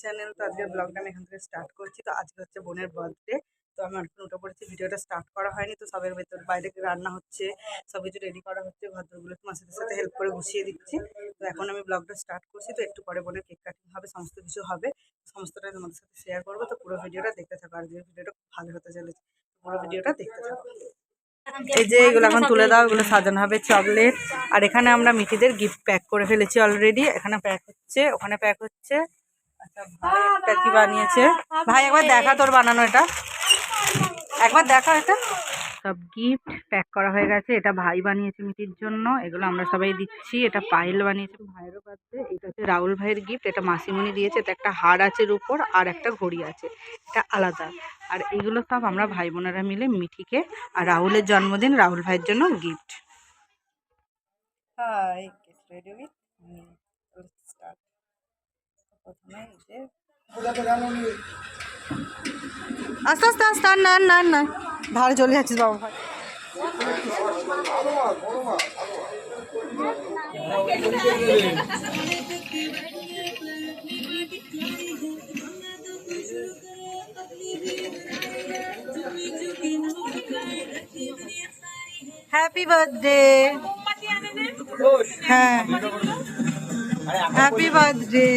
Channel তো আজকের ব্লগটা আমি এখান থেকে স্টার্ট করছি। তো আজকে হচ্ছে বোনের বার্থডে তো আমি এখন উঠে পড়েছি ভিডিওটা স্টার্ট করা হয়নি, তো সবের ভেতর বাইরে রান্না হচ্ছে সব কিছু রেডি করা হচ্ছে ঘরদোরগুলো একটু মাসিদের সাথে হেল্প করে গুছিয়ে দিচ্ছি। তো এখন আমি ব্লগটা স্টার্ট করছি, তো একটু পরে বলে কেক কাটিং হবে, সমস্ত কিছু হবে, সমস্তটা তোমাদের সাথে শেয়ার করব, তো পুরো ভিডিওটা দেখতে থাকো, আর ভিডিওটা খুব ভালো হতে চলেছে পুরো ভিডিওটা দেখতে থাকো। এই যে এগুলো এখন তুলে দাও, এগুলো সাজানো হবে চকলেট আর এখানে আমরা মিঠিদের গিফট প্যাক করে ফেলেছি অলরেডি এখানে প্যাক হচ্ছে, ওখানে প্যাক হচ্ছে। আচ্ছা একটা কি বানিয়েছে? ভাই, একবার দেখা তোর বানানো এটা। একবার দেখা এটা সব গিফট প্যাক করা হয়ে গেছে। এটা ভাই বানিয়েছে মিঠির জন্য। এগুলো আমরা সবাই দিচ্ছি। এটা পায়েল বানিয়েছে ভাইয়েরও বার্থডে। এটা হচ্ছে রাহুল ভাইয়ের গিফট এটা মাসিমণি দিয়েছে। এটা একটা হার আছে এর উপর আর একটা ঘড়ি আছে। এটা আলাদা। আর এগুলো সব আমরা ভাই বোনেরা মিলে মিঠিকে আর রাহুলের জন্মদিন রাহুল ভাইয়ের জন্য gift hi get ready with me প্রথমে এই যে আস্তে আস্তে আস্তে আর না না না। ধারে চলে যাচ্ছিস বাবা ভাই। হ্যাপি বার্থডে হ্যাঁ। হ্যাপি বার্থডে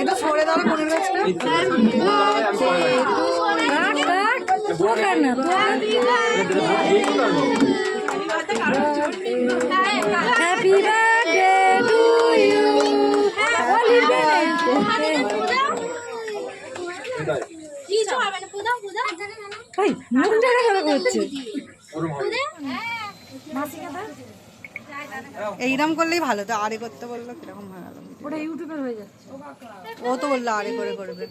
এটা সরে দাও মনে happy birthday to you happy birthday এইরকম করলেই ভালো তো আরে করতে বলল কীরকম ভালো ওটা ইউটিউবে হয়ে যাচ্ছে। ও তো বলল আরে করে করবে।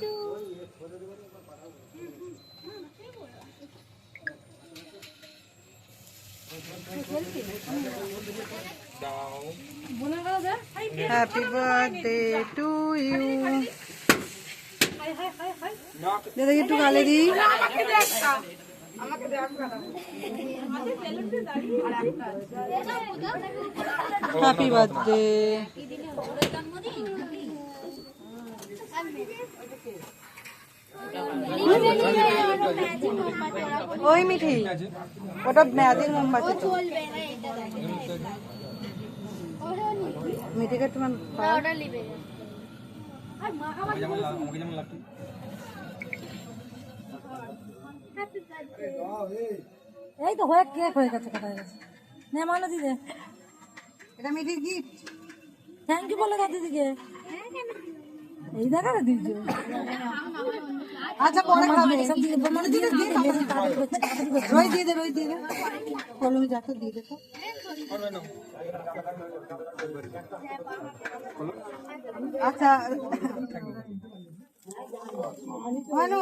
হ্যাপি বার্থডে টু ইউ দাদা একটু গালে দি হ্যাপি বার্থডে ওই মিঠি ওটা ম্যাজিক মোমবাতি। মিঠিকে একটু এই তো হয়ে কেক হয়ে গেছে কথা হয়ে গেছে। নে মানো দিদি। এটা মিঠির গিফট থ্যাংক ইউ বলে দাও দিদিকে এই দেখা না দিদি। আচ্ছা পরে খাবে। সব দিদি মানে দিদি দিয়ে। ওই দিয়ে দেবে ওই দিয়ে দেবে কলমে যাকে দিয়ে দেবে। আচ্ছা ভালো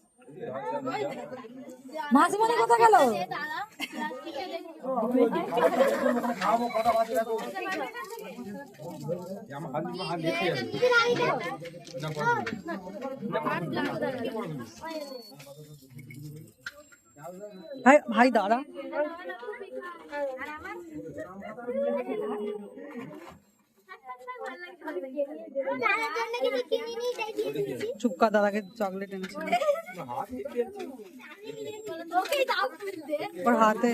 দাঁড়া মাসিমণি কোথা গেল ভাই ভাই দাঁড়া। চুপ কর দাদাকে চকলেট এনেছে। ওর হাতে।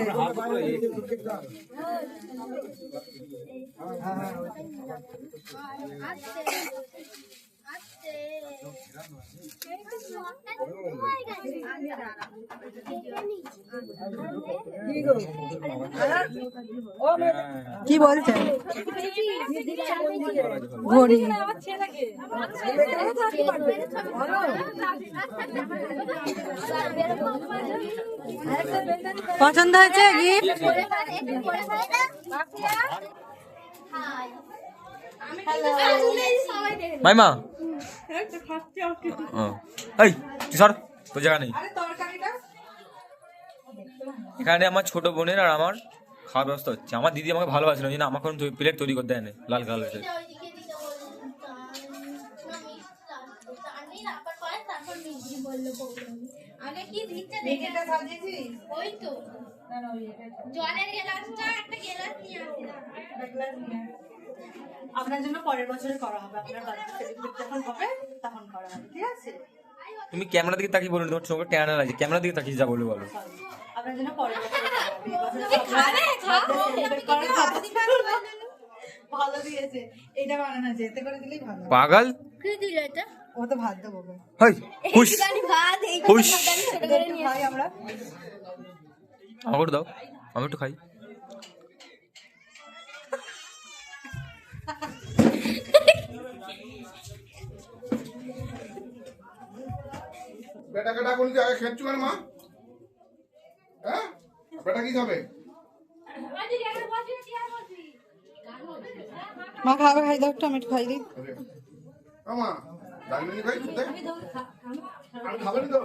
কি বলছে? ঘড়ি। পছন্দ হয়েছে গিফট? মাইমা এই তুই সর তোর জায়গা নেই। এখানে আমার ছোট বোনের আর আমার খাওয়ার ব্যবস্থা হচ্ছে। আমার দিদি আমাকে ভালোবাসে না আমাকে কোনো প্লেট তৈরি করতে দেয় না লাল কালারের আগে কি দিচ্ছে দেখে ওই তো জলের গ্লাসটা একটা গ্লাস নিয়ে আপনার জন্য পরের বছরে করা হবে। আপনার বার্থডে সেলিব্রেট যখন হবে তখন করা হবে ঠিক আছে? তুমি ক্যামেরা দিকে তাকিয়ে বলুন তোমার চোখে ট্যানা লাগছে। ক্যামেরা দিকে তাকিয়ে যা বলো আপনার জন্য পরের বছরে করা হবে। এই বছরে সব birthday celebrate করার খাবার- ভালো দিয়েছে। এটা বানানো যেতে করে দিলেই ভালো পাগল? কি দিল এটা? ও তো ভাত দেবো গো। খুশ একটুখানি ভাত এই খুশ একটু আমরা। আমাকে দাও। আমি একটু খাই। বেটাকে ডাকুন কি আগে খেচ্ছু কেন মা। হ্যাঁ? বেটা কি খাবে? মা খাবার খাই দাও একটু খাই দিই। আমা ডাকবেনি ভাই শুনতে আমি খাবেন তো?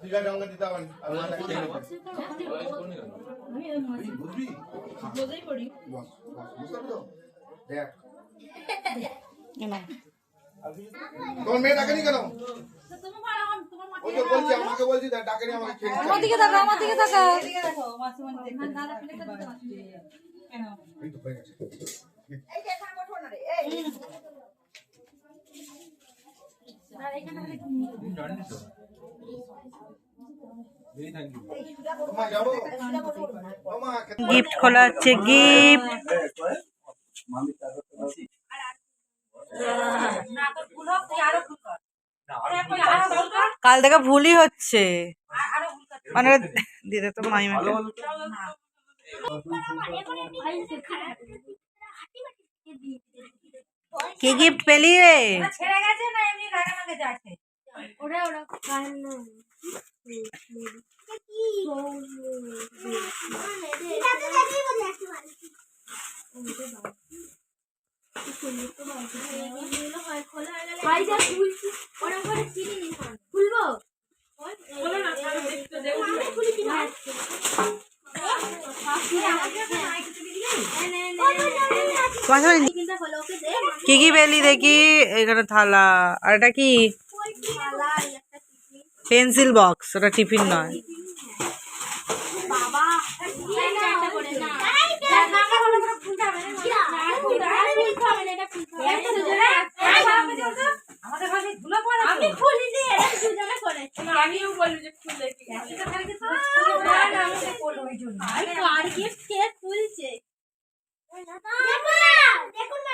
ঠিক আছে আমাকে দিতে হবে খেয়ে নেব। তুই বুঝবি? বস, বস, বুঝতে তো? দেখ। এ নাও। তোমার মেয়ে ডাকেনি কেন ওই তো বলছি আমাকে বলছি দেখ, ডাকেনি আমাকে খেয়ে নিতে হবে। দিকে তাকা আমার দিকে তাকা এই তো হয়ে গেছে। মা যাবো ও মা খেতে গিফট খোলা হচ্ছে গিফট কাল থেকে ভুলই হচ্ছে। মানে দিদি তো মাইমাকে কি গিফট পেলি রে? ওরা ওরা কান্না খুলবো তোমার সামনে কি কি পেলি দেখি? এখানে থালা। আর এটা কি? Pencil box. ওটা টিফিন নয়। আমি খুলিনি। এটা দুজনে করে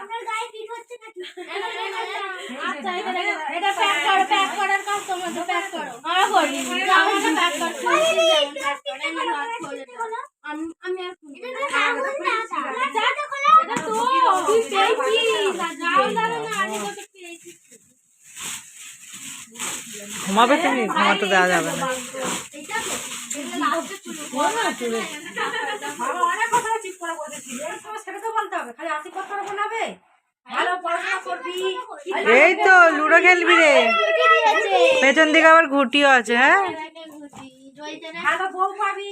আমিও বলি যে খুলে কি আর গিফট কে খুলছে আচ্ছা এটা এটা প্যাক করো প্যাক করার কাজ তোমাদের প্যাক করো। আমরা করি আমাদের প্যাক করতে আমি আমি আর খুলবো না। যা খোলা এটা তো তুই পেয়েছিস যাও দাঁড়া না আমি তোকে পেয়েছি ঘুমাবে তুমি? ঘুমাতে দেওয়া যাবে না। বানাবে ভালো পড়াশোনা করবি। এই তো লুডো খেলবি রে। পেছন দিকে আবার ঘুটিও আছে হ্যাঁ? ভালো বউ পাবি।